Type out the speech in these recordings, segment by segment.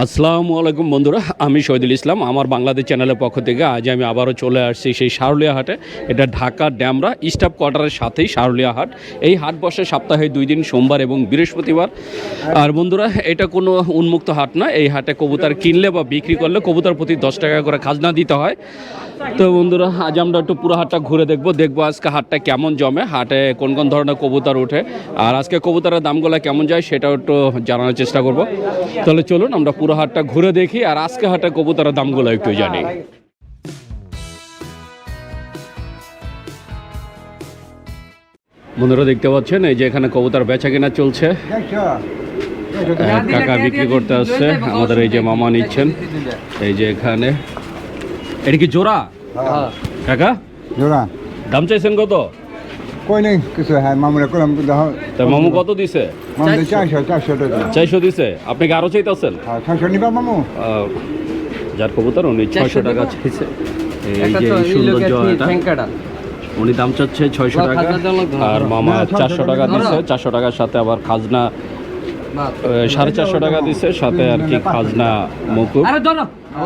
আসসালামু আলাইকুম বন্ধুরা, আমি শহীদুল ইসলাম। আমার বাংলাদেশ চ্যানেলের পক্ষ থেকে আজ আমি আবারও চলে আসছি সেই সারুলিয়া হাটে। এটা ঢাকা ড্যামরা স্টাফ কোয়ার্টারের সাথেই সারুলিয়া হাট। এই হাট বসে সপ্তাহে দুই দিন, সোমবার এবং বৃহস্পতিবার। আর বন্ধুরা, এটা কোনো উন্মুক্ত হাট না। এই হাটে কবুতর কিনলে বা বিক্রি করলে কবুতর প্রতি দশ টাকা করে খাজনা দিতে হয়। তো বন্ধুরা আজ আমরা একটু পুরো হাটটা ঘুরে দেখব দেখব আজকে হাটটা কেমন জমে হাটে কোন কোন ধরনের কবুতর ওঠে আর আজকে কবুতরের দামগুলো কেমন যায় সেটাও একটু জানানোর চেষ্টা করব। তাহলে চলুন আমরা পুরো হাটটা ঘুরে দেখি আর আজকে হাটে কবুতরের দামগুলো একটু জানি। বন্ধুরা দেখতে পাচ্ছেন এই যে এখানে কবুতর বেচা কেনা চলছে। কাকা বিক্রি করতে আসছে আমাদের এই যে মামা নিচ্ছেন এই যে এখানে। এটা কি জোড়া? কাকা? জোড়া। দাম চাইছেন কত? কই নেই কিছু হ্যাঁ মামুরা করলাম তা মামু কত দিছে? মামু চারশো চারশো টাকা। চারশো দিছে? আপনি কি আরও চাইতেছেন? ছয়শো নিবা মামু। যার কবুতর উনি ছয়শো টাকা। চাইছে। এই যে সুন্দর জোড়াটা উনি দাম চাচ্ছে ছয়শো টাকা। আর মামা চারশো টাকা। দিচ্ছে চারশো টাকার সাথে আবার খাজনা সাড়ে চারশো টাকা দিচ্ছে সাথে আর কি খাজনা মকুব।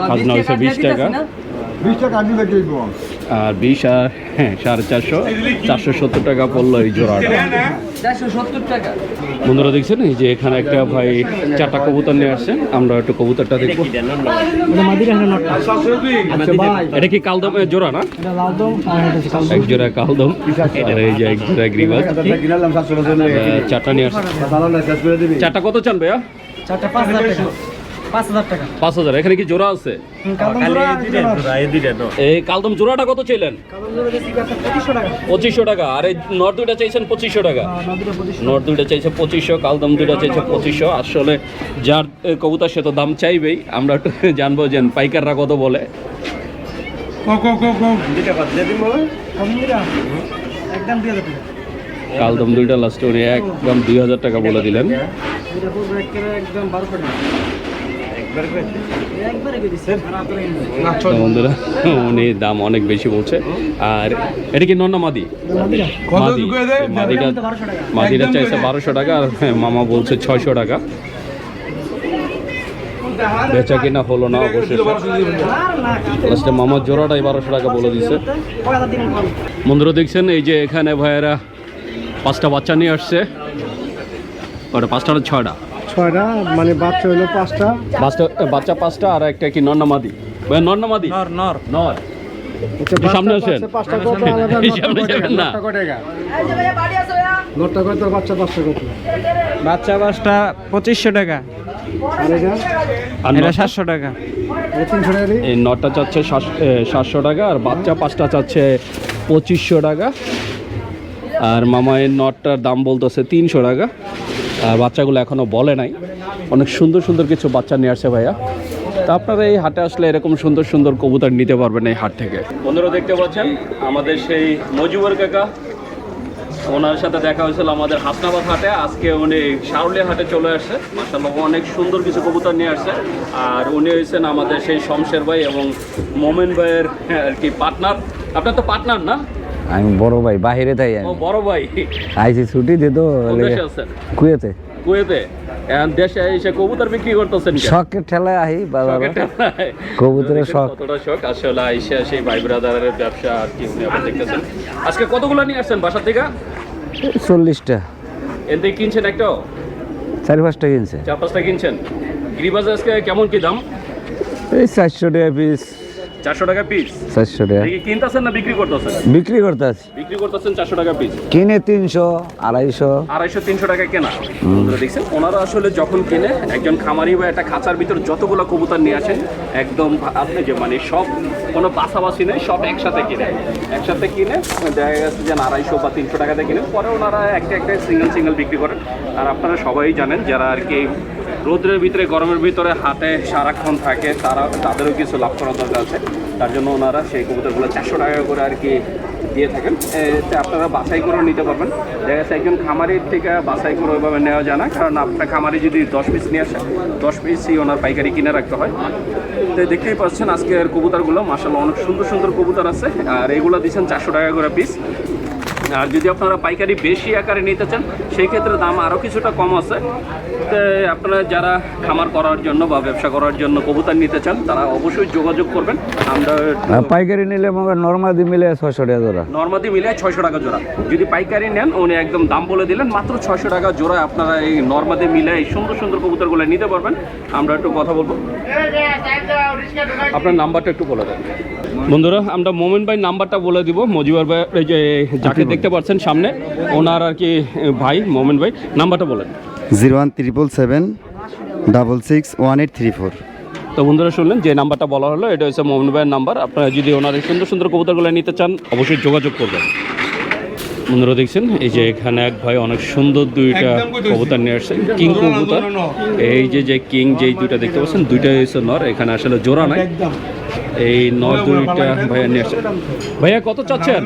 খাজনা হচ্ছে বিশ টাকা। আর বিশ আর হ্যাঁ সাড়ে চারশো চারশো সত্তর টাকা পড়ল এই জোড়াটা। বন্ধুরা দেখছেন এই যে এখানে একটা ভাই চারটা কবুতর নিয়ে আসছেন আমরা একটু কবুতরটা দেখব। এটা কি কালদমের জোড়া না? এক জোড়া কালদম আর এই যে এক জোড়া গ্রিবাজ চারটা নিয়ে আসছেন। চারটা কত চান ভাইয়া? চারটা পাঁচ হাজার টাকা। পাঁচ হাজার এখানে কি জোড়া আছে? এই কালদম জোড়াটা কত চাইলেন? পঁচিশশো টাকা। পঁচিশশো টাকা। আর এই নর দুইটা চাইছেন পঁচিশশো টাকা। নর দুইটা চাইছে পঁচিশশো কালদম দুইটা চাইছে পঁচিশশো। আসলে যার কবুতর সে তো দাম চাইবেই। আমরা একটু জানব যে পাইকাররা কত বলে। কালদম একদম দুইটা লাস্টে উনি একদম দুই হাজার টাকা বলে দিলেন। একদম বন্ধুরা উনি দাম অনেক বেশি বলছে। আর এটা কি নন্না মাদি? মাদিটা বারোশো টাকা। মাদিটা চাইছে বারোশো টাকা আর মামা বলছে ছয়শো টাকা। বেচা কিনা হলো না লাস্টে মামার জোড়াটাই বারোশো টাকা বলে দিছে। বন্ধুরা দেখছেন এই যে এখানে ভাইয়েরা পাঁচটা বাচ্চা নিয়ে আসছে। ওটা পাঁচটা ছয়টা? ছয়টা মানে বাচ্চা হলো পাঁচটা। বাচ্চা বাচ্চা পাঁচটা আর একটা কি নন্না মাদি? ভাই নন্না নর নর। নর। সামনে আসেন। পাঁচটা কত? আলাদা এই সামনে যাবেন না। নটটা কত বাচ্চা পাঁচটা কত? বাচ্চা বাসটা পঁচিশশো টাকা। আর এটা? সাতশো টাকা। এই চাচ্ছে সাতশ- সাতশো টাকা আর বাচ্চা পাঁচটা চাচ্ছে পঁচিশশো টাকা। আর মামা এই নটটার দাম বলতেছে তিনশো টাকা। বাচ্চাগুলো এখনও বলে নাই। অনেক সুন্দর সুন্দর কিছু বাচ্চা নিয়ে আসছে ভাইয়া। তা আপনারা এই হাটে আসলে এরকম সুন্দর সুন্দর কবুতর নিতে পারবেন এই হাট থেকে। বন্ধুরা দেখতে পাচ্ছেন? আমাদের সেই মজুবর কাকা ওনার সাথে দেখা হয়েছিল আমাদের হাসনাবাদ হাটে। আজকে উনি শারুলিয়া হাটে চলে আসছে। মাসাল্লাহ অনেক সুন্দর কিছু কবুতর নিয়ে আসছে। আর উনি হয়েছেন আমাদের সেই শমশের ভাই এবং মোমেন ভাইয়ের হ্যাঁ, আর কি পার্টনার। আপনার তো পার্টনার না? আমি বড় ভাই বাহিরে তাই আমি। বড় ভাই। আইসি ছুটি দিত দেশে আছেন? কুয়েতে। কুয়েতে? এখন দেশে এসে কবুতর বিক্রি করতেছেন? শখের ঠেলায় আহি শখের কবুতরের শখ। কতটা শখ। আসলে আইসা সেই ভাই ব্রাদারের ব্যবসা আর কি উনি আবার দেখতেছেন। আজকে কতগুলো নিয়ে আসছেন বাসা থেকে? চল্লিশটা। এর থেকে কিনছেন একটাও? চারি পাঁচটা কিনছে। চার পাঁচটা কিনছেন। গিরিবাজ আজকে কেমন কি দাম? এই চারশো টাকা পিস। চারশো টাকা পিস চারশো টাকা। কিনতেছেন না বিক্রি করতেছেন? বিক্রি বিক্রি করতেছেন চারশো টাকা পিস কিনে তিনশো আড়াইশো। আড়াইশো তিনশো টাকা কেনা। দেখছেন? ওনারা আসলে যখন কিনে একজন খামারি বা একটা খাঁচার ভিতর যতগুলো কবুতর নিয়ে আসেন একদম আপনি যে মানে সব কোনো পাশাপাশি নেই সব একসাথে কিনে। একসাথে কিনে দেখা গেছে যে আড়াইশো বা তিনশো টাকাতে কিনে। পরে ওনারা একটা একটা সিঙ্গেল সিঙ্গেল বিক্রি করেন। আর আপনারা সবাই জানেন যারা আর কি রোদ্রের ভিতরে গরমের ভিতরে হাতে সারাক্ষণ থাকে তারা তাদেরও কিছু লাভ করার দরকার আছে। তার জন্য ওনারা সেই কবুতরগুলো চারশো টাকা করে আর কি দিয়ে থাকেন। এতে আপনারা বাছাই করেও নিতে পারবেন। দেখা যাচ্ছে একজন খামারির থেকে বাছাই করে ওইভাবে নেওয়া যায় না, কারণ আপনার খামারি যদি দশ পিস নিয়ে আসে, দশ পিসই ওনার পাইকারি কিনে রাখতে হয়। তো দেখতেই পাচ্ছেন আজকের কবুতরগুলো মাসাল্লাহ অনেক সুন্দর সুন্দর কবুতর আছে। আর এগুলো দিচ্ছেন চারশো টাকা করে পিস। আর যদি আপনারা পাইকারি বেশি আকারে নিতে চান সেই ক্ষেত্রে দাম আরও কিছুটা কম আছে। তো আপনারা যারা খামার করার জন্য বা ব্যবসা করার জন্য কবুতর নিতে চান তারা অবশ্যই যোগাযোগ করবেন। আমরা পাইকারি নিলে নর্মাদি মিলে ছয়শো টাকা জোড়া। নর্মাদি মিলে ছয়শো টাকা জোড়া। যদি পাইকারি নেন উনি একদম দাম বলে দিলেন মাত্র ছয়শো টাকা জোড়া আপনারা এই নর্মাদি মিলে এই সুন্দর সুন্দর কবুতরগুলো নিতে পারবেন। আমরা একটু কথা বলব। আপনার নাম্বারটা একটু বলে দেন। বন্ধুরা আমরা মোমেন ভাই নাম্বারটা বলে দিব। মজিবর ভাই এই যে যাকে দেখতে পাচ্ছেন সামনে ওনার আর কি ভাই মোমেন ভাই নাম্বারটা বলেন। Zero one triple seven double six one eight three four. তো বন্ধুরা শুনলেন যে নাম্বারটা বলা হলো এটা হচ্ছে মোহন ভাইয়ের নাম্বার। আপনারা যদি ওনার সুন্দর সুন্দর কবুতরগুলো নিতে চান অবশ্যই যোগাযোগ করবেন। বন্ধুরা দেখছেন? এই যে এখানে এক ভাই অনেক সুন্দর দুইটা কবুতর নিয়ে আসছে। কিং কবুতর। এই যে যে কিং যেই দুইটা দেখতে পাচ্ছেন দুইটাই হয়েছে নর। এখানে আসলে জোড়া নাই। এই নর দুইটা ভাইয়া নিয়ে আসছে। ভাইয়া, কত চাচ্ছেন?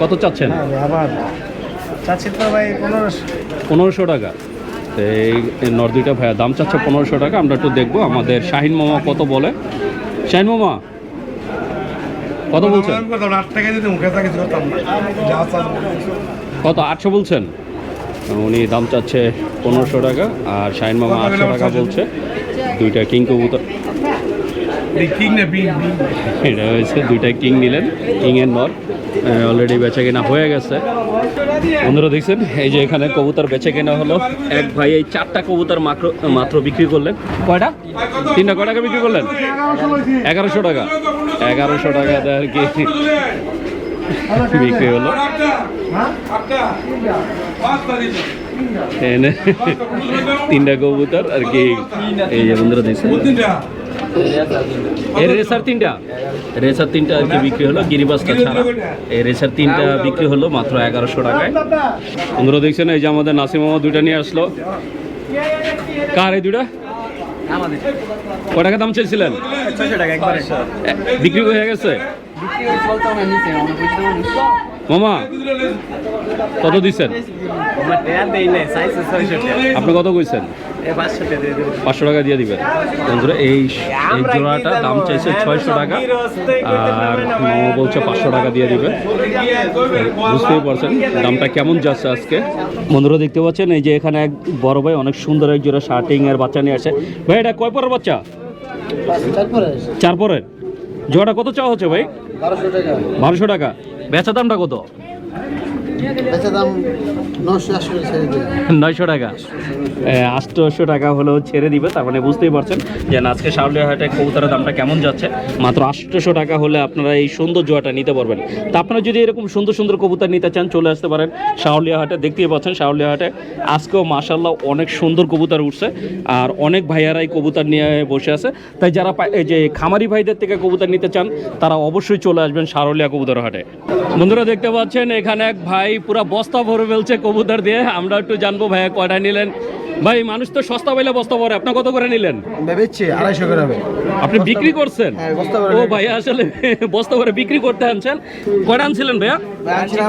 কত চাচ্ছেন? পনেরোশো টাকা। এই নর দুইটা ভাইয়া দাম চাচ্ছে পনেরোশো টাকা। আমরা একটু দেখব আমাদের শাহিন মামা কত বলে। শাহিন মামা, কত বলছেন? কত, আটশো বলছেন? উনি দাম চাচ্ছে পনেরোশো টাকা আর শাহিন মামা আটশো টাকা বলছে। দুইটা কিং কবুতর এটা হয়েছে দুইটা কিং নিলেন কিংয়ের নর। অলরেডি বেচা কেনা হয়ে গেছে। বন্ধুরা দেখছেন এই যে এখানে কবুতর বেচে কেনা হলো। এক ভাই এই চারটা কবুতর মাত্র মাত্র বিক্রি করলেন। কয়টা? তিনটা কয় টাকা বিক্রি করলেন? এগারোশো টাকা। এগারোশো টাকা আর কি বিক্রি হলো। এনে তিনটা কবুতর আর কি এই যে বন্ধুরা দেখছেন। এই রেসার তিনটা? রেসার তিনটা আর কি বিক্রি হলো? গিরিবাসটা ছাড়া। এই রেসার তিনটা বিক্রি হলো মাত্র এগারোশো টাকায়। বন্ধুরা দেখছেন এই যে আমাদের নাসিম মামা দুইটা নিয়ে আসলো। কার এই দুইটা? ক টাকা দাম চেয়েছিলেন এ, বিক্রি হয়ে গেছে? মামা কত দিচ্ছেন? আপনি কত কইছেন? পাঁচশো টাকা দিয়ে দিবেন। বন্ধুরা এই এই জোড়াটা দাম চাইছে ছয়শো টাকা। আর মামা বলছে পাঁচশো টাকা দিয়ে দিবে। বুঝতেই পারছেন দামটা কেমন যাচ্ছে আজকে? বন্ধুরা দেখতে পাচ্ছেন এই যে এখানে এক বড় ভাই অনেক সুন্দর এক জোড়া শার্টিং এর বাচ্চা নিয়ে আসে। ভাই এটা কয় পরের বাচ্চা? চার পরের। জোড়াটা কত চাওয়া হচ্ছে ভাই? বারোশো টাকা। বারোশো টাকা। বেচা দামটা কত? নয়শো টাকা। আটশোশো টাকা হলেও ছেড়ে দিবে, তার মানে বুঝতেই পারছেন। যে আজকে শাউলিয়া হাটে কবুতরের দামটা কেমন যাচ্ছে, মাত্র আটশোশো টাকা হলে আপনারা এই সুন্দর জোয়াটা নিতে পারবেন। তা আপনারা যদি এরকম সুন্দর সুন্দর কবুতর নিতে চান, চলে আসতে পারেন শাউলিয়া হাটে। দেখতেই পাচ্ছেন শাউলিয়া হাটে আজকেও মাসাল্লাহ অনেক সুন্দর কবুতর উঠছে, আর অনেক ভাইয়ারাই কবুতর নিয়ে বসে আছে। তাই যারা এই যে খামারি ভাইদের থেকে কবুতর নিতে চান, তারা অবশ্যই চলে আসবেন শারলিয়া কবুতর হাটে। বন্ধুরা, দেখতে পাচ্ছেন এখানে এক ভাই পুরা বস্তা ভরে ফেলছে কবুতর দিয়ে। আমরা একটু জানব ভাইয়া কয়টা নিলেন। ভাই মানুষ তো সস্তা পাইলে বস্তা ভরে। আপনি কত করে নিলেন? ভেবেছি আড়াইশো করে হবে। আপনি বিক্রি করছেন? হ্যাঁ, বস্তা ভরে ও ভাই আসলে বস্তা ভরে বিক্রি করতে আনছেন। কয়টা আনছিলেন ভাইয়া?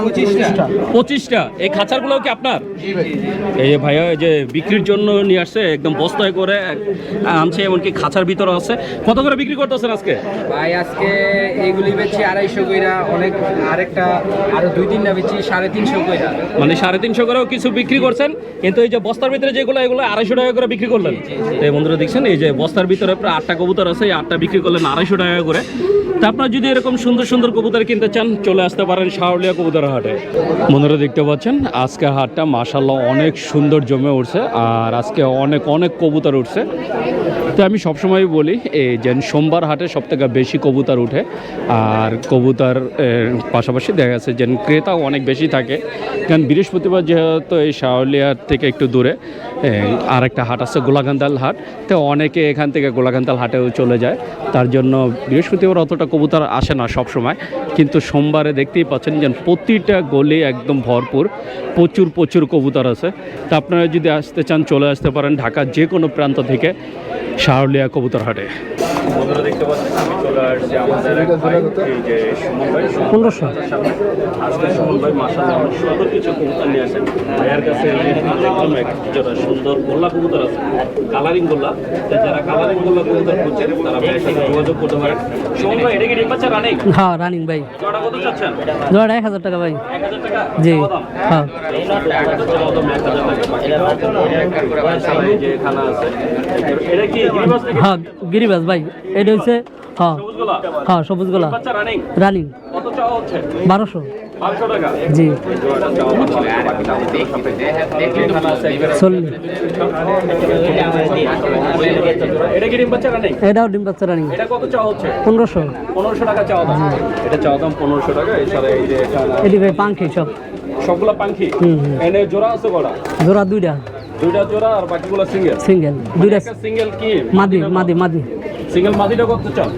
পঁচিশটা। পঁচিশটা। এই খাঁচারগুলো কি আপনার? এই যে ভাইয়া এই যে বিক্রির জন্য নিয়ে আসছে একদম বস্তায় করে আনছে এমনকি খাঁচার ভিতরে আছে। কত করে বিক্রি করতেছেন আজকে? ভাই আজকে এইগুলি বেচছি আড়াইশো কইরা। অনেক আরেকটা আরও দুই তিনটা বেচছি সাড়ে তিনশো কইরা মানে সাড়ে তিনশো করেও কিছু বিক্রি করছেন, কিন্তু এই যে বস্তার ভিতরে যেগুলো, এগুলো আড়াইশো টাকা করে বিক্রি করলেন। তো বন্ধুরা দেখছেন, এই যে বস্তার ভিতরে প্রায় আটটা কবুতর আছে, এই আটটা বিক্রি করলেন আড়াইশো টাকা করে। তা আপনারা যদি এরকম সুন্দর সুন্দর কবুতর কিনতে চান, চলে আসতে পারেন শাহলিয়া কবুতর হাটে। বন্ধুরা দেখতে পাচ্ছেন, আজকে হাটটা মাসাল্লাহ অনেক সুন্দর জমে উঠছে, আর আজকে অনেক অনেক কবুতর উঠছে। তো আমি সবসময় বলি এই যে সোমবার হাটে সব থেকে বেশি কবুতর উঠে। আর কবুতর পাশাপাশি দেখা যাচ্ছে যে ক্রেতাও অনেক বেশি থাকে। কারণ বৃহস্পতিবার যেহেতু এই শাওলিয়ার থেকে একটু দূরে আর একটা হাট আছে গোলাকান্দাল হাট। তো অনেকে এখান থেকে গোলাকান্তাল হাটেও চলে যায়। তার জন্য বৃহস্পতিবার অতটা কবুতর আসে না সব সময় কিন্তু সোমবারে দেখতেই পাচ্ছেন যে প্রতিটা গলি একদম ভরপুর, প্রচুর প্রচুর কবুতর আছে। তা আপনারা যদি আসতে চান, চলে আসতে পারেন ঢাকার যে কোনো প্রান্ত থেকে। শাহলিয়া কবুতরহাটে পনেরোশো। আজকে সুমন ভাই মাসাল্লাহ অনেক সুন্দর কিছু কবুতর নিয়ে আসেন ভাইয়ের কাছে যারা সুন্দর গোল্লা কবুতর আছে কালারিং গোল্লা। যারা কালারিং গোল্লা কবুতর খুঁজছেন তারা ভাইয়ের সাথে যোগাযোগ করতে পারেন। সুমন ভাই এটা কি ডিম বাচ্চা রানিং হ্যাঁ রানিং ভাই। জোড়া কত চাচ্ছেন? জোড়াটা এক হাজার টাকা ভাই। এক হাজার টাকা? জি হ্যাঁ। এটা কি হ্যাঁ গিরিবাস ভাই। এটা হচ্ছে হ্যাঁ। হ্যাঁ সবুজ গোলা রানিং রানিং কত চাওয়া হচ্ছে? বারোশো। জি। চাওয়া দাম এটা কি ডিম বাচ্চা রানিং এটাও ডিম বাচ্চা রানিং এটা কত চাওয়া হচ্ছে? পনেরোশো। পনেরোশো টাকা চাওয়া দাম এটা চাওয়া দাম পনেরোশো টাকা এছাড়া এই যে এটি ভাই পাঙ্খি সব। সবগুলা পাখি হুম, হুম। এনে জোড়া আছে কটা? জোড়া দুইটা। দুইটা জোড়া আর বাকিগুলো সিঙ্গেল? সিঙ্গেল দুইটা সিঙ্গেল কি? মাদি মাদি মাদি। সিঙ্গেল মাদিটা কত চান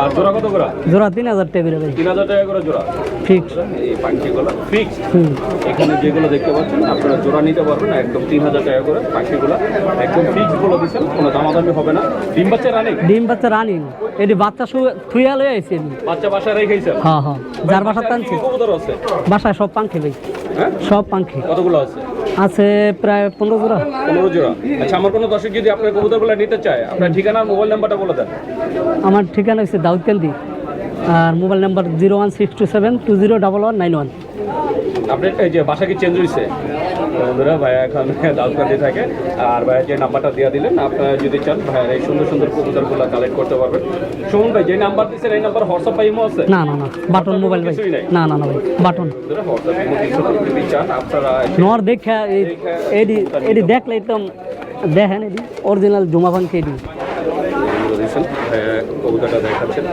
আর জোড়া কত করে? জোড়া তিন হাজার টাকা করে। ভাই তিন হাজার টাকা করে জোড়া। ফিক্স এই পাখিগুলো ফিক্স এখানে যেগুলো দেখতে পাচ্ছেন আপনারা জোড়া নিতে পারবেন একদম তিন হাজার টাকা করে পাখিগুলো। একদম ফিক্স বলে কোনো দামাদামি হবে না। ডিম বাচ্চা রানিং? ডিম বাচ্চা রানিং। এটি বাচ্চা থুইয়া লয়ে আইছি আমি বাচ্চা বাসায় রেখেছেন হ্যাঁ হ্যাঁ। যার বাসা টানছি। বাসায় সব পাঙ্খি ভাই। হ্যাঁ? সব পাঙ্খি কতগুলো আছে? আছে প্রায় পনেরো জোড়া। পনেরো জোড়া। আচ্ছা আমার কোনো দর্শক যদি আপনার কবুতরগুলো নিতে চায় আপনার ঠিকানা মোবাইল নাম্বারটা বলে দেন। আমার ঠিকানা হচ্ছে দাউদকান্দি আর mobile number zero one six two seven two zero double one nine one. আপনি এই যে বাসা কি চেঞ্জ হয়েছে বন্ধুরা ভাইয়া এখন দাউদকান্দি থাকে। আর ভাইয়া যে নাম্বারটা দিয়ে দিলেন আপনারা যদি চান ভাইয়ার এই সুন্দর সুন্দর কবুতরগুলো কালেক্ট করতে পারবেন। শুনুন ভাই যে নাম্বার দিচ্ছেন এই নাম্বার হোয়াটসঅ্যাপ ইমো আছে? না না না বাটন মোবাইল ভাই। না না না ভাই বাটন। আপনারা নর দেখা এই- এডি এডি দেখলে একদম দেখেন এডি অরিজিনাল জমা পাঙ্খি এডি। বলে কবুতরটা দেখাচ্ছেন।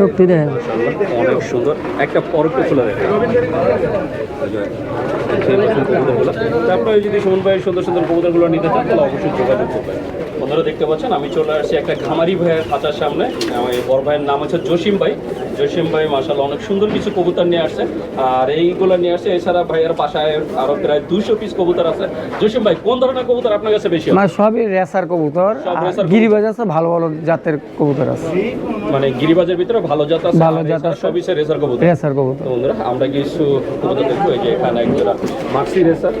সত্যি দেন অনেক সুন্দর একটা পরকে খুলে দেখেন তারপরে যদি সুমন সুন্দর সুন্দর কবুতরগুলো নিতে চান তাহলে অবশ্যই যোগাযোগ করবেন বন্ধুরা দেখতে পাচ্ছেন আমি চলে আসছি একটা খামারি ভাইয়ের খাঁচার সামনে। আমার এই বড় ভাইয়ের নাম হচ্ছে জসিম ভাই। জসিম ভাই মাসাল্লাহ অনেক সুন্দর কিছু কবুতর নিয়ে আসছে। আর এইগুলো নিয়ে আসছে এছাড়া ভাইয়ের বাসায় আরও প্রায় দুইশো পিস কবুতর আছে। জসিম ভাই কোন ধরনের কবুতর আপনার কাছে বেশি মানে সবই রেসার কবুতর। গিরিবাজ আছে ভালো ভালো জাতের কবুতর আছে। মানে গিরিবাজের ভিতরে ভালো জাত আছে ভালো জাত আছে। সবই সে রেসার কবুতর। রেসার কবুতর। বন্ধুরা আমরা কিছু কবুতর দেখব এই যে এখানে একজোড়া মাক্সি রেসার।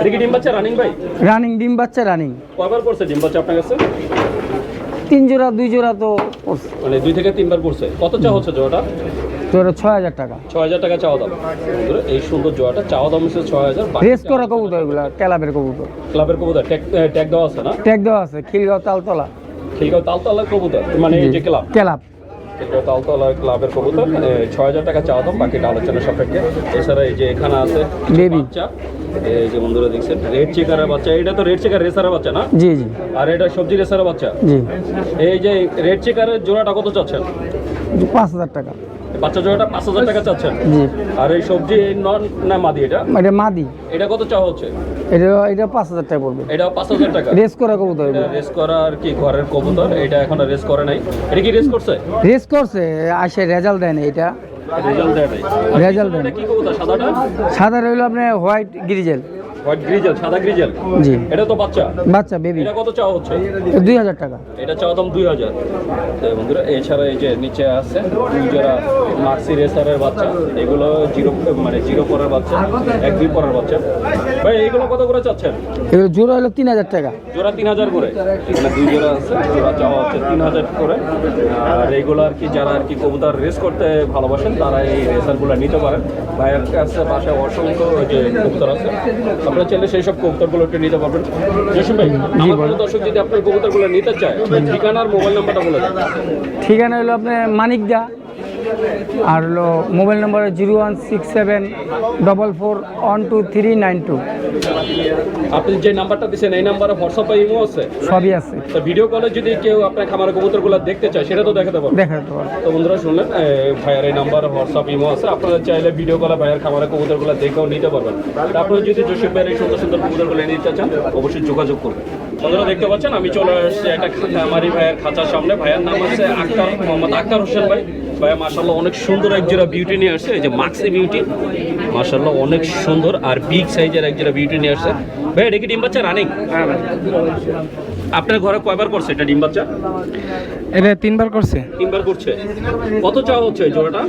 এটা কি ডিম বাচ্চা রানিং ভাই? রানিং ডিম বাচ্চা রানিং। কয়বার করছে ডিম বাচ্চা আপনার কাছে তিন জোড়া দুই জোড়া তো পড়ছে। মানে দুই থেকে তিনবার পড়ছে। কত চা হচ্ছে জোড়াটা? তোর ছয় হাজার টাকা। ছয় হাজার টাকা চাওয়া দাম। এই সুন্দর জোড়াটা চাওয়া দাম হচ্ছে ছয় হাজার রেস করা কবুতর এগুলা ক্যালাবের কবুতর। ক্লাবের কবুতর ট্যাগ দেওয়া আছে না? ট্যাগ দেওয়া আছে খিলগাঁও তালতলা। খিলগাঁও তালতলা কবুতর মানে এই যে ক্লাব। ক্যালাব তালতলা ক্লাবের কবুতর। ছয় হাজার টাকা চাওয়া দাম বাকিটা আলোচনা সাপেক্ষে। এছাড়া এই যে এখানে আছে বাচ্চা এই যে বন্ধুরা দেখছেন রেড চেকারের বাচ্চা। এটা তো রেড চেকার রেসারের বাচ্চা না? জি জি। আর এটা সবজি রেসারের বাচ্চা? জি। এই যে রেড চেকারের জোড়াটা কত চাচ্ছেন? পাঁচ হাজার টাকা। বাচ্চা জোড়াটা পাঁচ হাজার টাকা চাচ্ছেন? আর এই সবজি নন না মাদি এটা? এটা মাদি। এটা কত চাওয়া হচ্ছে? এটা এটা পাঁচ হাজার টাকা পড়বে। এটা পাঁচ হাজার টাকা? রেস করা কবুতর এটা রেস করা আর কি ঘরের কবুতর? এটা এখন রেস করে নাই। এটা কি রেস করছে? রেস করছে আসে রেজাল্ট দেয় না এটা। রেজাল্ট দেয় রেজাল্ট দেয় না। সাদাটা? সাদা রইল আপনার হোয়াইট গ্রিজেল। হোয়াইট গ্রিজেল সাদা গ্রিজেল জি। এটা তো বাচ্চা। বাচ্চা বেবি এটা কত চাওয়া হচ্ছে? দুই হাজার টাকা। এটা চাওয়া দাম দুই হাজার। বন্ধুরা এছাড়া এই যে নিচে আছে দুই জোড়া মার্সি রেসারের বাচ্চা। এগুলো জিরো মানে জিরো পরের বাচ্চা এক দুই পরের বাচ্চা। ভাই এগুলো কত করে চাচ্ছেন? এগুলো জোড়া হলো তিন হাজার টাকা। জোড়া তিন হাজার করে। এখানে দুই জোড়া আছে জোড়া চাওয়া হচ্ছে তিন হাজার করে। আর এইগুলো আর কি যারা আর কি কবুতর রেস করতে ভালোবাসেন তারা এই রেসারগুলো নিতে পারেন। ভাইয়ের কাছে পাশে অসংখ্য যে কবুতর আছে। আপনারা চাইলে সেই সব কবুতরগুলো একটু নিতে পারবেন। জসিম ভাই আমার দর্শক যদি আপনার কবুতরগুলো নিতে চায় ঠিকানার মোবাইল নাম্বারটা বলে দেন। ঠিকানা হলো আপনার মানিকদা আর হলো mobile number zero one six seven double four one two three nine two. আপনি যে নাম্বারটা দিচ্ছেন এই নাম্বারে হোয়াটসঅ্যাপ বা ইমো আছে? সবই আছে। তো ভিডিও কলে যদি কেউ আপনার খামারের কবুতরগুলো দেখতে চায় সেটা তো দেখাতে পারবেন দেখাতে যেতে তো বন্ধুরা শুনলেন ভাইয়ার এই নাম্বারে হোয়াটসঅ্যাপ ইমো আছে। আপনারা চাইলে ভিডিও কলে ভাইয়ার খামারের কবুতরগুলো দেখেও নিতে পারবেন। তারপরে যদি জসিম ভাইয়ের এই সুন্দর সুন্দর কবুতরগুলো নিতে চান অবশ্যই যোগাযোগ করবেন। বন্ধুরা দেখতে পাচ্ছেন আমি চলে আসছি একটা খামারি ভাইয়ের খাঁচার সামনে। ভাইয়ের নাম হচ্ছে আক্তার মোহাম্মদ আক্তার হোসেন ভাই। ভাইয়া মাসাল্লাহ অনেক সুন্দর এক জোড়া বিউটি নিয়ে আসছে। এই যে মাক্সি বিউটি মাসাল্লাহ অনেক সুন্দর আর বিগ সাইজের এক জোড়া বিউটি নিয়ে আসছে। ভাই এটা কি ডিম বাচ্চা রানিং আপনার ঘরে কয়বার করছে এটা ডিম বাচ্চা? এটা তিনবার করছে। তিনবার করছে। কত চাওয়া হচ্ছে এই জোড়াটা?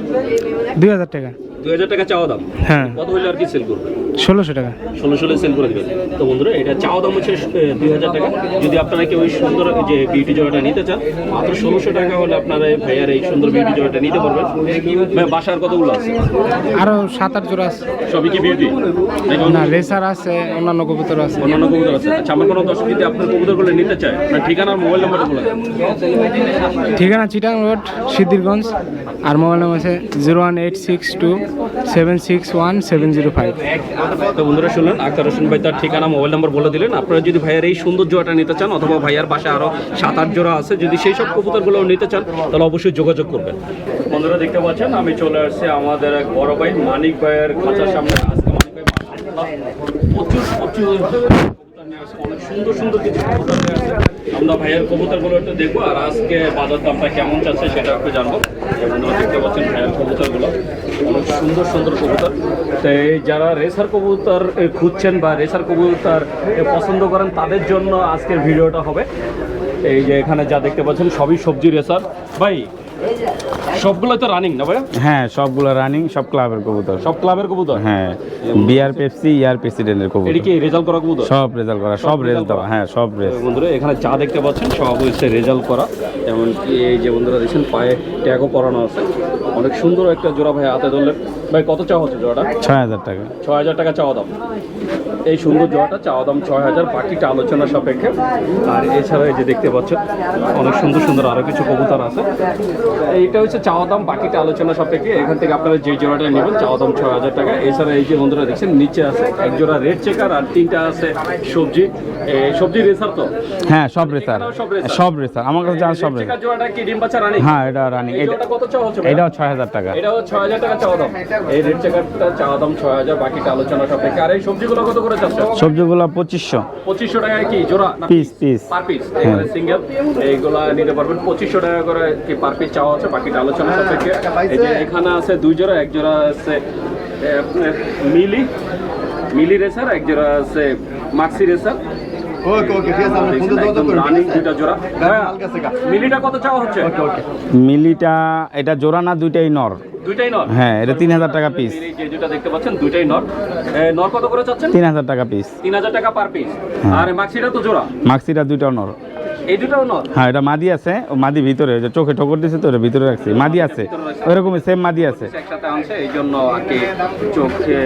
দুই হাজার টাকা। দুই হাজার টাকা চাওয়া দাম। হ্যাঁ। কত হইলে আর কি সেল করবে? ষোলোশো টাকা। ষোলো ষোলো সেল করে দেবেন তো বন্ধুরা এটা চাওয়া দাম হচ্ছে দুই হাজার টাকা। যদি আপনারা কেউ ওই সুন্দর যে বিউটি জোড়াটা নিতে চান মাত্র ষোলোশো টাকা হলে আপনারা এই ভাইয়ার এই সুন্দর বিউটি জোড়াটা নিতে পারবেন। ভাই বাসার কতগুলো আছে? আরও সাত আট জোড়া আছে। সবই কি বিউটি না রেসার আছে অন্যান্য কবুতর আছে। অন্যান্য কবুতর আছে। আচ্ছা আমার কোনো দর্শক যদি আপনার কবুতরগুলো নিতে চায় আপনার ঠিকানা মোবাইল নাম্বারটা বলে ঠিকানা চিটাং রোড সিদ্ধিরগঞ্জ। আর মোবাইল নাম্বার আছে zero one eight six two seven six one seven zero five. তো বন্ধুরা শুনলেন, আক্তার হোসেন ভাই তার ঠিকানা, মোবাইল নাম্বার বলে দিলেন। আপনারা যদি ভাইয়ার এই সুন্দর জোড়াটা নিতে চান, অথবা ভাইয়ার বাসায় আরও সাত আট জোড়া আছে, যদি সেই সব কবুতরগুলো নিতে চান, তাহলে অবশ্যই যোগাযোগ করবেন। বন্ধুরা দেখতে পাচ্ছেন, আমি চলে আসছি আমাদের এক বড় ভাই, মানিক ভাইয়ের খাঁচার সামনে। আজকে প্রচুর প্রচুর অনেক সুন্দর সুন্দর কিছু। আমরা ভাইয়ের কবুতরগুলো একটু দেখব, আর আজকে বাজার দামটা কেমন যাচ্ছে সেটা একটু জানব। বন্ধুরা দেখতে পাচ্ছেন ভাইয়ের কবুতরগুলো। অনেক সুন্দর সুন্দর কবুতর। তো যারা রেসার কবুতর খুঁজছেন বা রেসার কবুতর পছন্দ করেন, তাদের জন্য আজকের ভিডিওটা হবে। এই যে এখানে যা দেখতে পাচ্ছেন, সবই সবজি রেসার ভাই সবগুলো তো রানিং না ভাই হ্যাঁ সবগুলো রানিং সব ক্লাবের কবুতর। সব ক্লাবের কবুতর? হ্যাঁ বিআর পেপসি ইয়ার প্রেসিডেন্টের এটি কবুতর। কি রেজাল্ট করা কবুতর? সব রেজাল্ট করা সব result দেওয়া হ্যাঁ সব রেস বন্ধুরা এখানে যা দেখতে পাচ্ছেন সব হচ্ছে রেজাল্ট করা। এমনকি এই যে বন্ধুরা দেখছেন পায়ে ট্যাগও করানো আছে। অনেক সুন্দর একটা জোড়া ভাই হাতে ধরলেন ভাই কত চাওয়া হচ্ছে জোড়াটা? ছয় হাজার টাকা। ছয় হাজার টাকা চাওয়া দাম। এই সুন্দর জোড়াটা চাওয়া দাম ছয় হাজার বাকিটা আলোচনা সাপেক্ষে। আর এছাড়া এই যে দেখতে পাচ্ছেন অনেক সুন্দর সুন্দর আরও কিছু কবুতর আছে। এইটা হচ্ছে চাওয়া দাম বাকিটা আলোচনা সাপেক্ষে। এখান থেকে আপনারা যে জোড়াটা নেবেন চাওয়া দাম ছয় হাজার টাকা। এছাড়া এই যে বন্ধুরা দেখছেন নিচে আছে এক জোড়া রেড চেকার আর তিনটা আছে সবজি। সবজি রেসার তো? হ্যাঁ সব রেসার। সব? রেসার? আমার কাছে যা সব রেসার। জোড়াটা কি ডিম বাচ্চা রানি? হ্যাঁ এটা রানিং। এটা কত চাওয়া হচ্ছে এটাও ছয় হাজার টাকা। এটাও ছয় হাজার টাকা চাওয়া দাম। এই রেড চেকারটা চাওয়া দাম ছয় হাজার বাকিটা আলোচনা সাপেক্ষে। আর এই সবজিগুলো কত করে চাচ্ছে সবজিগুলো পঁচিশশো। পঁচিশশো টাকায় কি জোড়া piece piece. Per piece? Single. এইগুলা নিতে পারবেন। পঁচিশশো টাকা করে কি পার পিস চাওয়া আছে বাকিটা আলোচনা সাপেক্ষে। এই যে এখানে আছে দুই জোড়া এক জোড়া আছে আপনার মিলি মিলি রেসার এক জোড়া আছে মাক্সি রেসার দুইটা হ্যাঁ, মিলিটা কত চাওয়া হচ্ছে? মিলিটা এটা জোড়া না দুইটাই নর? দুইটাই নর? হ্যাঁ এটা তিন হাজার টাকা পিস যে দুইটা দেখতে পাচ্ছেন দুইটাই নর। নর কত করে চাচ্ছেন? তিন হাজার টাকা পিস তিন হাজার টাকা পার পিস হ্যাঁ। আর মাক্সিটা তো জোড়া? মাক্সিটা দুইটাও নর। এই দুটাও নর? হ্যাঁ এটা মাদি আছে ও মাদি ভিতরে যে চোখে ঠোকর দিছে তো ভিতরে রাখছি। মাদি আছে ওইরকমই সেম মাদি আছে। একসাথে আনছে এই জন্য আর কি চোখে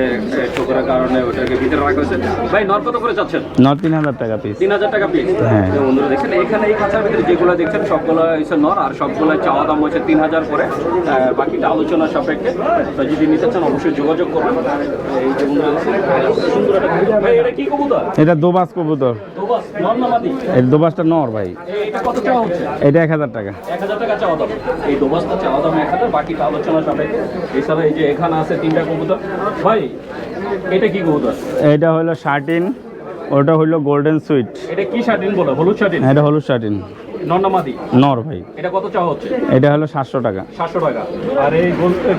কারণে ওটাকে ভিতরে রাখা হয়েছে। ভাই নর কত করে চাচ্ছেন নর তিন হাজার টাকা পিস তিন হাজার টাকা পিস হ্যাঁ। বন্ধুরা দেখছেন এখানে এই খাঁচার ভিতরে যেগুলো দেখছেন সবগুলো হচ্ছে নর আর সবগুলো চাওয়া দাম হচ্ছে তিন হাজার করে। বাকিটা আলোচনা সাপেক্ষে। তো যদি নিতে চান অবশ্যই যোগাযোগ করবেন এই যে বন্ধুরা দেখছেন সুন্দর একটা কবুতর। ভাই এটা কি কবুতর? এটা দোবাস কবুতর। দোবাস নর না মাদি? এই দোবাসটা নর ভাই। এই- এটা এক হাজার টাকা। এক হাজার টাকা চাওয়া দাম। এই চাওয়া দাম এক হাজার বাকিটা আলোচনা সাপেক্ষে। এছাড়া এই যে এখানে আছে তিনটা কবুতর। ভাই এটা কি কবুতর? এটা হলো শার্টিন ওটা হলো গোল্ডেন সুইট। এটা কি শার্টিন বলো? হলুদ শার্টিন? এটা হলুদ শার্টিন। নন্নামাদি নর ভাই। এটা কত চাওয়া হচ্ছে? এটা হলো সাতশো টাকা। আর এই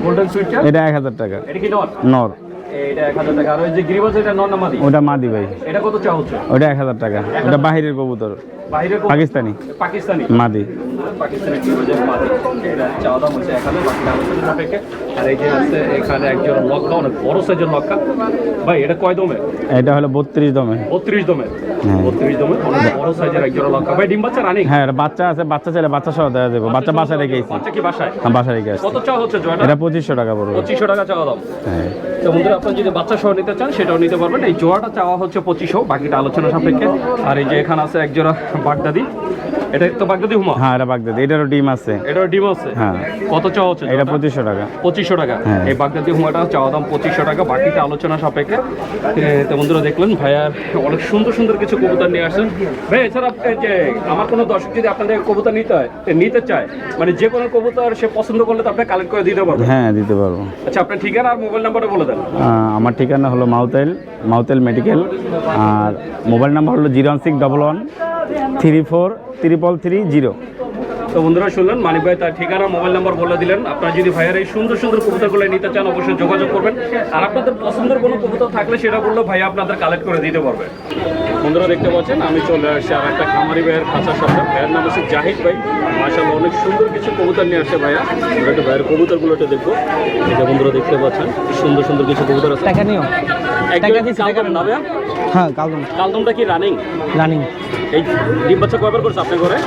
গোল্ডেন সুইটটা? এটা এক হাজার টাকা। এটা কি নর? নর। এটা এক হাজার টাকা। আর ওই যে গিরিবাজ এটা নন্নামাদি ওটা মাদি ভাই। এটা কত চাওয়া হচ্ছে? ওটা এক হাজার টাকা। ওটা বাহিরের কবুতর। পাকিস্তানি। পাকিস্তানি। মাদি। পাকিস্তানি এটা চাওয়া দাম হচ্ছে এক হাজার বাকি আলোচনা সাপেক্ষে আর এই যে আছে এখানে একজন লক্কা অনেক বড় সাইজের লক্কা ভাই এটা কয় দমে? এটা হলো বত্রিশ দমে। বত্রিশ দমে? হ্যাঁ। বত্রিশ দমে অনেক বড় সাইজের একজন লক্কা ভাই ডিম বাচ্চা রানিং? হ্যাঁ বাচ্চা আছে বাচ্চা বাচ্চা সহ দেওয়া দেবো বাচ্চা বাসা রেখে বাচ্চা কি বাসায়? হ্যাঁ বাসা রেখে কত চাওয়া হচ্ছে জয়টা এটা পঁচিশশো টাকা পড়বে। পঁচিশশো টাকা চাওয়া দাম। হ্যাঁ। তো বন্ধুরা আপনার যদি বাচ্চা সহ নিতে চান সেটাও নিতে পারবেন। এই জোড়াটা চাওয়া হচ্ছে পঁচিশশো বাকিটা আলোচনা সাপেক্ষে। আর এই যে এখানে আছে এক জোড়া বাগদাদি? এটা তো বাগদাদি হুমা? হ্যাঁ এটা বাগদাদি। এটারও ডিম আছে। এটার ডিম আছে? হ্যাঁ। কত চাওয়া হচ্ছে এটা পঁচিশশো টাকা। পঁচিশশো টাকা। হ্যাঁ। এই বাগদাদি হুমাটা চাওয়া দাম পঁচিশশো টাকা। বাকিটা আলোচনা সাপেক্ষে। তো বন্ধুরা দেখলেন ভাইয়ার অনেক সুন্দর সুন্দর কিছু কবুতর নিয়ে আসেন ভাই এছাড়া যে আমার কোনো দর্শক যদি আপনাদের কবুতর নিতে হয় নিতে চায় মানে যে কোনো কবুতর সে পছন্দ করলে তো আপনি কালেক্ট করে দিতে পারবেন। হ্যাঁ দিতে পারব। আচ্ছা আপনার ঠিকানা আর মোবাইল নাম্বারটা বলে দেন। আমার ঠিকানা হলো মাউতেল মাউতেল মেডিকেল আর মোবাইল নাম্বার হলো zero one six double one three four triple three zero তো বন্ধুরা শুনলেন মানিক ভাই তার ঠিকানা মোবাইল নাম্বার বলে দিলেন। আপনারা যদি ভাইয়ার এই সুন্দর সুন্দর কবুতরগুলো নিতে চান অবশ্যই যোগাযোগ করবেন। আর আপনাদের পছন্দের কোনো কবুতর থাকলে সেটা বললে ভাইয়া আপনাদের কালেক্ট করে দিতে পারবে। বন্ধুরা দেখতে পাচ্ছেন আমি চলে আসছি আর একটা খামারি ভাইয়ের খাঁচা সামনে। ভাইয়ের নাম হচ্ছে জাহিদ ভাই। মাসাল্লাহ অনেক সুন্দর কিছু কবুতর নিয়ে আসছে ভাইয়া। আমরা একটু ভাইয়ের কবুতরগুলো একটু দেখব এটা বন্ধুরা দেখতে পাচ্ছেন সুন্দর সুন্দর কিছু কবুতর আছে। টাকা নিও একদম না ভাইয়া? হ্যাঁ কালদম। কালদমটা কি রানিং রানিং এই ডিম বাচ্চা কয়বার করছে আপনি করে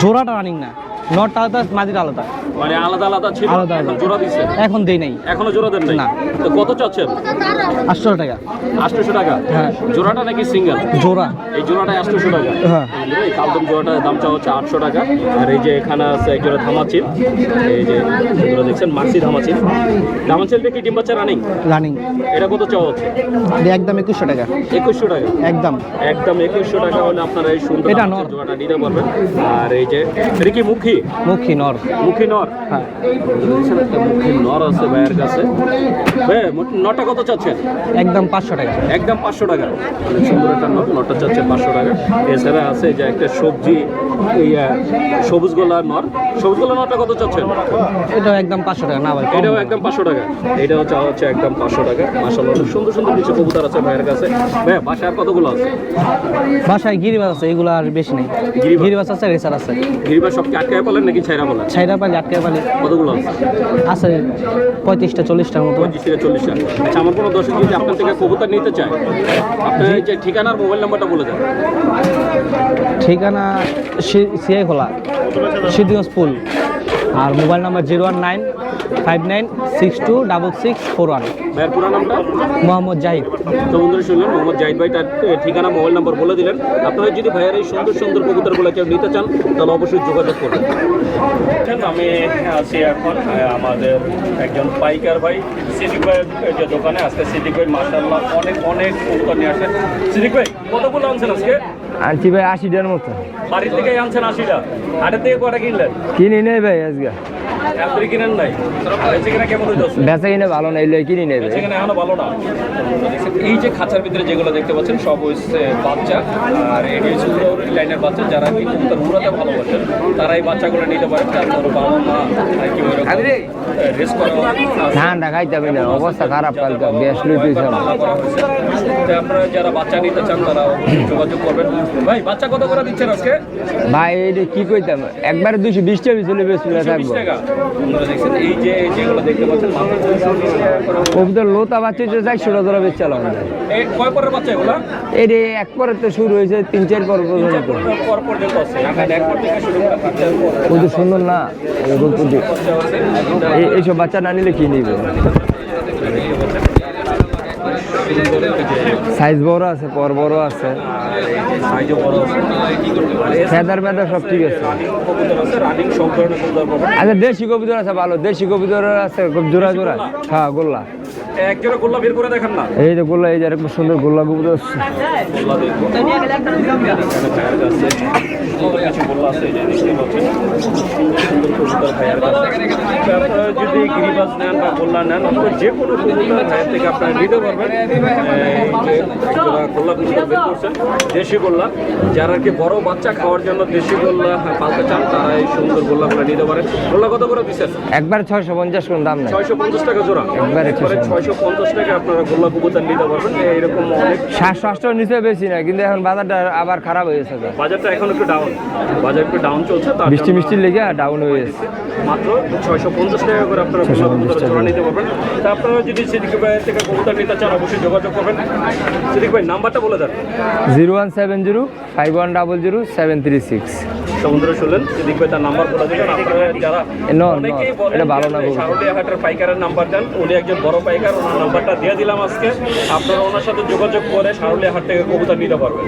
জোড়াটা রানিং না। নটটা আলাদা মাদিটা আলাদা। মানে আলাদা আলাদা ছিল আলাদা আলাদা। জোড়া দিচ্ছে এখন দেই নাই। এখনও জোড়া দেন নাই? না। তো কত চাচ্ছেন? আটশো টাকা। আটশোশো টাকা? হ্যাঁ। জোড়াটা নাকি সিঙ্গেল? জোড়া। এই জোড়াটা আটশোশো টাকা। হ্যাঁ। এই কালদম জোড়াটার দামটা হচ্ছে আটশো টাকা। আর এই যে এখানে আছে এক জোড়া ধামাচিল। এই যে এগুলো দেখছেন মাসি ধামাচিল। ধামাচিলটা কি ডিম বাচ্চা রানিং রানিং এটা কত চাওয়া হচ্ছে? একদম একুশশো টাকা। একুশশো টাকা? একদম। একদম একুশশো টাকা হলে আপনারা এই সুন্দর এটা। জোড়াটা নিতে পারবেন। আর এই যে এটা কি মুখী? মুখী নর। মুখী নর? হ্যাঁ। একটা মুখী নর আছে ভাইয়ের কাছে। নটা কত চাচ্ছেন? একদম পাঁচশো টাকা। একদম পাঁচশো টাকা। অনেক সুন্দর একটা নট নটটা চাচ্ছে পাঁচশো টাকা। এছাড়া আছে যে একটা সবজি সবুজ গোলা নর। সবুজ গোলা নটটা কত চাচ্ছেন? এটাও একদম পাঁচশো টাকা না ভাই এটাও একদম পাঁচশো টাকা। এটাও চাওয়া হচ্ছে একদম পাঁচশো টাকা। মাসাল্লাহ সুন্দর সুন্দর কিছু কবুতর আছে ভাইয়ের কাছে। ভাইয়া বাসায় আর কতগুলো আছে? বাসায় গিরিবাস আছে এগুলো আর বেশি নেই? গিরিবাস? আছে রেসার আছে। গিরিবার সব কি বলেন নাকি ছাইরা বলেন ছাইরা পালি আটকে পালি। কতগুলো? আছে পঁয়ত্রিশটা চল্লিশটার মতো। পঁচিশ থেকে চল্লিশটা আচ্ছা আমার কোনো দর্শক যদি আপনার থেকে কবুতর নিতে চায় আপনার এই যে ঠিকানার মোবাইল নাম্বারটা বলে দেন। ঠিকানা সিআই খোলা সিদ্ধিগঞ্জ পুল। আর mobile number zero one nine five nine six two double six four one ভাইয়ের পুরো নামটা? মোহাম্মদ জাহিদ। তো বন্ধুরা শুনলেন মোহাম্মদ জাহিদ ভাই তার ঠিকানা মোবাইল নাম্বার বলে দিলেন। আপনারা যদি ভাইয়ের এই সুন্দর সুন্দর কবুতরগুলো কেউ নিতে চান তাহলে অবশ্যই যোগাযোগ করবেন। আমি আছি এখন আমাদের একজন পাইকার ভাই। সিদ্দিক ভাইয়ের যে দোকানে আজকে সিদ্দিক ভাই মাসাল্লাহ অনেক অনেক কবুতর নিয়ে আসেন। সিদ্দিক ভাই কতগুলো আনছেন আজকে? আনছি ভাই আশিটার মতো। বাড়ির থেকে আনছেন আশিটা? হাটের থেকে কটা কিনলেন? কিনি নেই ভাই আজকে। আপনি কিনেন নাই? বেঁচে কেমন হইতেছে বেচা কিনে ভালো না এলে কিনি নেই ভাই সেখানে এখনও ভালো না? এই যে খাঁচার ভিতরে যেগুলো দেখতে পাচ্ছেন সব হচ্ছে বাচ্চা। আর এটি হচ্ছে উড়াউড়ি লাইনের বাচ্চা যারা কি কবুতর উড়াতে ভালোবাসেন তারা এই বাচ্চাগুলো নিতে পারেন যার ধরো বাবা মা আর কি ওইরকম রেস করা ঠান্ডা খাইতে হবে না অবস্থা খারাপ কালকে আপনারা যারা বাচ্চা নিতে চান তারা যোগাযোগ করবেন। ভাই বাচ্চা কত করে দিচ্ছেন আজকে? ভাই এটা কি কইতাম একবারে দুশো বিশ টাকা চলে বেশ থাকব। টাকা দেখছেন এই যে যেগুলো দেখতে পাচ্ছেন মাত্র দুশো বিশ টাকা করে কবিতার লোতা বাচ্চা হচ্ছে চারশো টাকা বেশ চালাম এই কয় পরের বাচ্চা এগুলা? এটা এক পরের তো শুরু হয়েছে তিন চার পর পর্যন্ত সুন্দর না এইসব বাচ্চা না নিলে কি নিবে? সাইজ বড় আছে পর বড় আছে। ফেদার ফেদার সব ঠিক আছে। আচ্ছা দেশি কবিতর আছে ভালো। দেশি কবিতর আছে খুব জোড়া জোড়া। হ্যাঁ গোল্লা। এক জোড়া গোল্লা বের করে দেখান না। এই যে গোল্লা এই যে খুব সুন্দর গোল্লা কবিতর আছে। কবুতর ভাইয়ের কাছে আপনারা যদি গিরিবাজ নেন বা গোল্লা নেন অথবা যে কোনো কবুতর ভাইয়ের থেকে আপনারা নিতে পারবেন। এই যে গোল্লা কবুতর বের করছেন দেশি গোল্লা যারা কি বড় বাচ্চা খাওয়ার জন্য দেশি গোল্লা পালতে চান তারা এই সুন্দর গোল্লাগুলো নিতে পারেন। গোল্লা কত করে দিচ্ছেন? একবার ছয়শো পঞ্চাশ কোন দাম নেই ছয়শো পঞ্চাশ টাকা জোড়া। একবারে ছয়শো পঞ্চাশ। টাকা আপনারা গোল্লা কবুতর নিতে পারবেন। এরকম অনেক সাতশো আটশো নিচে বেশি না কিন্তু এখন বাজারটা আবার খারাপ হয়ে গেছে। বাজারটা এখন একটু ডাউন বাজার একটু ডাউন চলছে বৃষ্টি জন্য মিষ্টি লেগে ডাউন হয়ে গেছে মাত্র ছয়শো পঞ্চাশ টাকা করে আপনারা গোল্লা নিতে পারবেন। তা আপনারা যদি সিদ্দিক ভাই থেকে কবুতর নিতে চান অবশ্যই যোগাযোগ করবেন। সিদ্দিক ভাই নাম্বারটা বলে দেন। Zero one seven zero five one double zero seven three six. তো বন্ধুরা শুনলেন ভাই তার নাম্বার বলে দিলেন আপনারা যারা অনেকেই বলেন এটা ভালো না যে কবুতর। শারুলিয়া হাটের পাইকারের নাম্বার দেন। উনি একজন বড় পাইকার ওনার নাম্বারটা দিয়ে দিলাম আজকে। আপনারা ওনার সাথে যোগাযোগ করে শারুলিয়া হাট থেকে কবুতর নিতে পারবেন।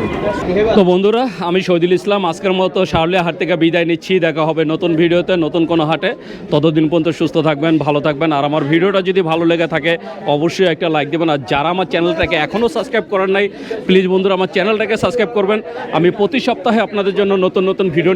তো বন্ধুরা আমি শহীদুল ইসলাম আজকের মতো শারুলিয়া হাট থেকে বিদায় নিচ্ছি। দেখা হবে নতুন ভিডিওতে নতুন কোনো হাটে। ততদিন পর্যন্ত সুস্থ থাকবেন ভালো থাকবেন। আর আমার ভিডিওটা যদি ভালো লেগে থাকে অবশ্যই একটা লাইক দেবেন। আর যারা আমার চ্যানেলটাকে এখনও সাবস্ক্রাইব করেন নাই প্লিজ বন্ধুরা আমার চ্যানেলটাকে সাবস্ক্রাইব করবেন। আমি প্রতি সপ্তাহে আপনাদের জন্য নতুন নতুন ভিডিও